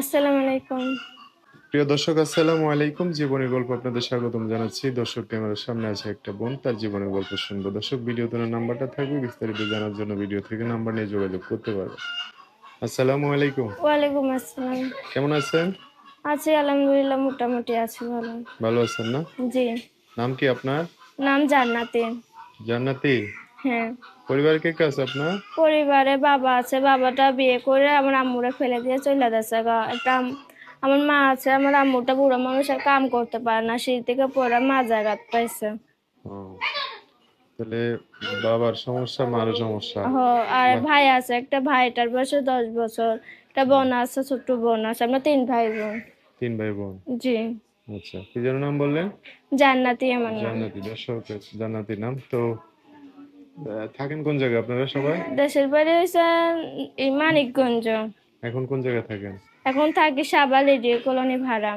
আসসালামু আলাইকুম। প্রিয় দর্শক আসসালামু আলাইকুম। জীবনের গল্প আপনাদের স্বাগতম জানাচ্ছি। দর্শক ক্যামেরার সামনে আছে একটা বোন তার জীবনের গল্প শুনব। দর্শক ভিডিও তোলার নাম্বারটা থাকবে বিস্তারিত জানার জন্য ভিডিও থেকে নাম্বার নিয়ে যোগাযোগ করতে পারবে। আসসালামু আলাইকুম। ওয়ালাইকুম আসসালাম। কেমন আছেন? আছি আলহামদুলিল্লাহ মোটামুটি আছি ভালো। ভালো আছেন না? জি। নাম কি আপনার? নাম জান্নাতি। জান্নাতি? হ্যাঁ। পরিবারে কে কে আছে আপনার? পরিবারে বাবা আছে বাবাটা বিয়ে করে আমার আম্মুরা ফেলে দিয়ে চলে যাচ্ছে গা। একটা আমার মা আছে আমার আম্মুটা বুড়ো মানুষ আর কাম করতে পারে না সেই থেকে পরে মাজাঘাত পাইছে। তাহলে বাবার সমস্যা মারও সমস্যা। হ আর ভাই আছে একটা ভাইটার বয়স দশ বছর একটা বোন আছে ছোট্ট বোন আছে আমরা তিন ভাই বোন। তিন ভাই বোন? জি। আচ্ছা কি যেন নাম বললেন? জান্নাতি আমার নাম। জান্নাতি দর্শক জান্নাতি নাম। তো থাকেন কোন জায়গায় আপনারা সবাই? দেশের বাড়ি হয়েছে এই মানিকগঞ্জ। এখন কোন জায়গায় থাকেন? এখন থাকি সাবা লেডিও কলোনি ভাড়া।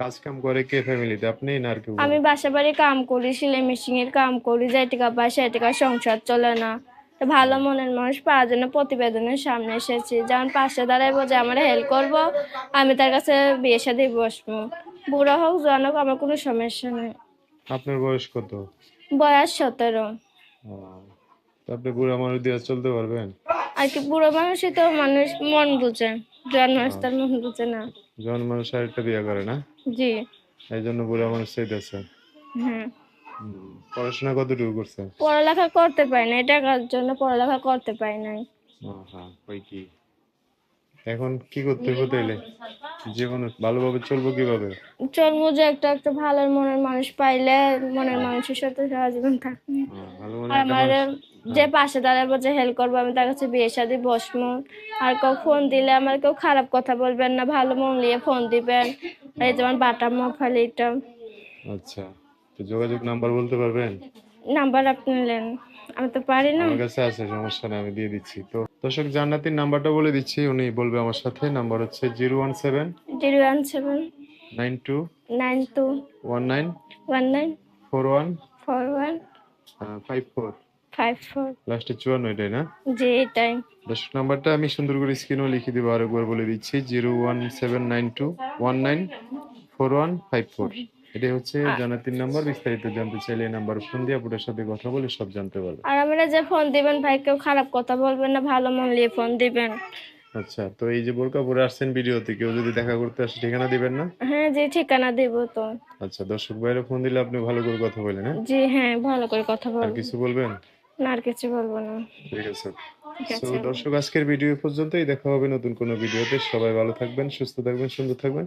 কাজ কাম করে কে ফ্যামিলিতে? আপনি না আর কেউ? আমি বাসা বাড়ি কাম করি সেলাই মেশিন এর কাম করি যাই টাকা পাই সেই টাকা সংসার চলে না। তো ভালো মনের মানুষ পাওয়ার জন্য প্রতিবেদনের সামনে এসেছি। যেমন পাশে দাঁড়াইবো যে আমার হেল্প করব আমি তার কাছে বিয়ে সাথে বসবো। বুড়া হোক জোয়ান হোক আমার কোনো সমস্যা নেই। আপনার বয়স কত? বয়স সতেরো। আপনি বুড়া মানুষ দিয়ে চলতে পারবেন? আর কি বুড়া মানুষই তো মানুষ মন বুঝে। জন মানুষ তার মন বুঝে না। জন মানুষ আরেকটা বিয়ে করে না? জি। এই জন্য বুড়া মানুষ চাইতেছে। হ্যাঁ। পড়াশোনা কতটুকু করছে? পড়ালেখা করতে পারি না টাকার জন্য পড়ালেখা করতে পারি নাই। হ্যাঁ ওই কি? এখন কি করতে হতে এলে জীবনে ভালোভাবে চলবো কীভাবে? চলবো যে একটা একটা ভালো মনের মানুষ পাইলে মনের মানুষের সাথে সারা জীবন থাকব আমার যে পাশে দাঁড়াবো যে হেল্প করব আমি তার কাছে বিয়ে শাদি বসবো। আর কেউ ফোন দিলে আমার কেউ খারাপ কথা বলবেন না ভালো মন নিয়ে ফোন দিবেন। এই যেমন বাটা মফালি এটা। আচ্ছা তো যোগাযোগ নাম্বার বলতে পারবেন? নাম্বার আপনি নিলেন আমি তো পারি না। আমার কাছে আছে সমস্যা নেই আমি দিয়ে দিচ্ছি। তো দর্শক জান্নাতির নাম্বারটা বলে দিচ্ছি। উনি বলবে আমার সাথে। নাম্বার হচ্ছে zero one seven zero one seven nine two nine two one nine one nine four one four one five four five four লাস্টে চুয়ান্ন এটাই না? জি এটাই। দর্শক নাম্বারটা আমি সুন্দর করে স্ক্রিনেও লিখে দেবো আরেকবার বলে দিচ্ছি। Zero one seven nine two one nine four one five four. এটাই হচ্ছে জান্নাতির নাম্বার বিস্তারিত জানতে চাইলে এই নাম্বার ফোন দিয়ে আপনার সাথে কথা বলে সব জানতে পারবে। আর আমরা যে ফোন দিবেন ভাই কেউ খারাপ কথা বলবেন না ভালো মন নিয়ে ফোন দিবেন। আচ্ছা তো এই যে বোরকা পরে আসছেন ভিডিওতে কেউ যদি দেখা করতে আসে ঠিকানা দিবেন না? হ্যাঁ জি ঠিকানা দিব তো। আচ্ছা দর্শক ভাইরা ফোন দিলে আপনি ভালো করে কথা বলেন হ্যাঁ? জি হ্যাঁ ভালো করে কথা আর কিছু বলবেন? না আর কিছু বলব না। ঠিক আছে। তো দর্শক আজকের ভিডিও পর্যন্তই। দেখা হবে নতুন কোনো ভিডিওতে। সবাই ভালো থাকবেন সুস্থ থাকবেন সুন্দর থাকবেন।